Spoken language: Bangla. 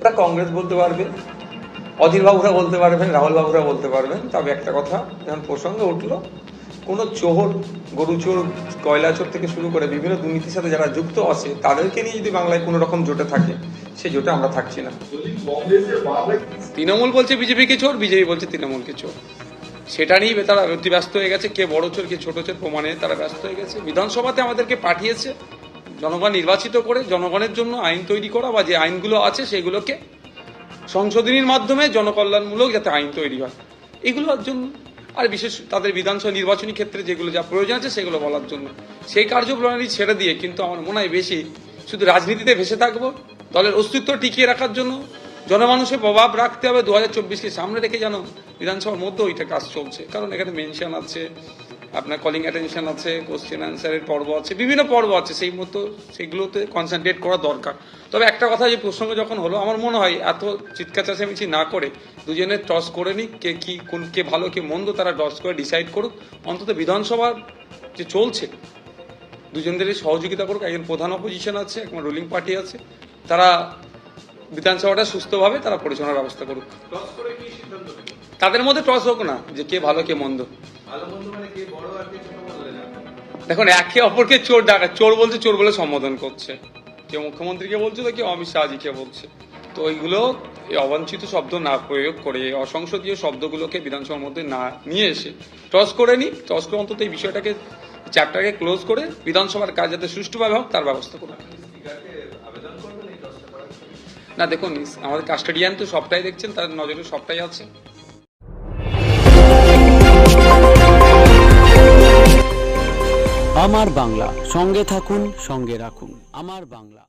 ওটা কংগ্রেস বলতে পারবে, অধীর বাবুরা বলতে পারবেন, রাহুল বাবুরা বলতে পারবেন। তবে একটা কথা, যখন প্রসঙ্গে উঠল, কোনো চোর, গরু চোর, কয়লা চোর থেকে শুরু করে বিভিন্ন দুর্নীতির সাথে যারা যুক্ত আছে, তাদেরকে নিয়ে যদি বাংলায় কোনো রকম জোটে থাকে সেই জোটে আমরা থাকছি না। তৃণমূল বলছে বিজেপিকে চোর, বিজেপি বলছে তৃণমূলকে চোর। সেটা নিয়েই তারা ব্যস্ত হয়ে গেছে, কে বড় চোর, কে ছোট চোর, প্রমাণে তারা ব্যস্ত হয়ে গেছে। বিধানসভাতে আমাদেরকে পাঠিয়েছে জনগণ নির্বাচিত করে জনগণের জন্য আইন তৈরি করা বা যে আইনগুলো আছে সেগুলোকে সংশোধনীর মাধ্যমে জনকল্যাণমূলক যাতে আইন তৈরি হয়। এগুলোর জন্য। আর বিশেষ তাদের বিধানসভা নির্বাচনী ক্ষেত্রে যেগুলো যা প্রয়োজন আছে সেগুলো বলার জন্য। সেই কার্যপ্রণালী ছেড়ে দিয়ে কিন্তু আমার মনে হয় বেশি শুধু রাজনীতিতে ভেসে থাকব। দলের অস্তিত্ব টিকিয়ে রাখার জন্য জনমানুষের প্রভাব রাখতে হবে। দু হাজার চব্বিশকে সামনে রেখে যেন বিধানসভার মধ্যে ওইটা কাজ চলছে। কারণ এখানে মেনশন আছে আপনার কলিং অ্যাটেনশন আছে কোশ্চেন অ্যান্সারের পর্ব আছে, বিভিন্ন পর্ব আছে, সেই মতো সেগুলোতে কনসেন্ট্রেট করা দরকার। তবে একটা কথা যে প্রসঙ্গ যখন হলো, আমার মনে হয় এত চিৎকার চেঁচামেচি না করে দুজনে টস করে নিক, কে কী, কোন, কে ভালো, কে মন্দ, তারা টস করে ডিসাইড করুক। অন্তত বিধানসভার যে চলছে, দুজনদেরই সহযোগিতা করুক। একজন প্রধান অপোজিশন আছে, একজন রুলিং পার্টি আছে। তারা বিধানসভাটা সুস্থভাবে তারা পরিচালনার ব্যবস্থা করুক। তাদের মধ্যে টস হোক না যে কে ভালো কে মন্দ। দেখুন একে অপরকে চোর ডাকা চোর বলছে চোর বলে সম্বোধন করছে। কেউ মুখ্যমন্ত্রীকে বলছে তো কেউ অমিত শাহজিকে বলছে। তো ওইগুলো এই অবাঞ্ছিত শব্দ না প্রয়োগ করে অসংসদীয় শব্দগুলোকে বিধানসভার মধ্যে না নিয়ে এসে টস করে নি টস করে অন্তত এই বিষয়টাকে চ্যাপ্টারকে ক্লোজ করে বিধানসভার কাজ যাতে সুষ্ঠুভাবে হোক তার ব্যবস্থা করুন না, দেখুন, আমাদের কাস্টাডিয়ান তো সবটাই দেখছেন, তার নজরে সবটাই আছে। আমার বাংলা, সঙ্গে থাকুন, সঙ্গে রাখুন। আমার বাংলা।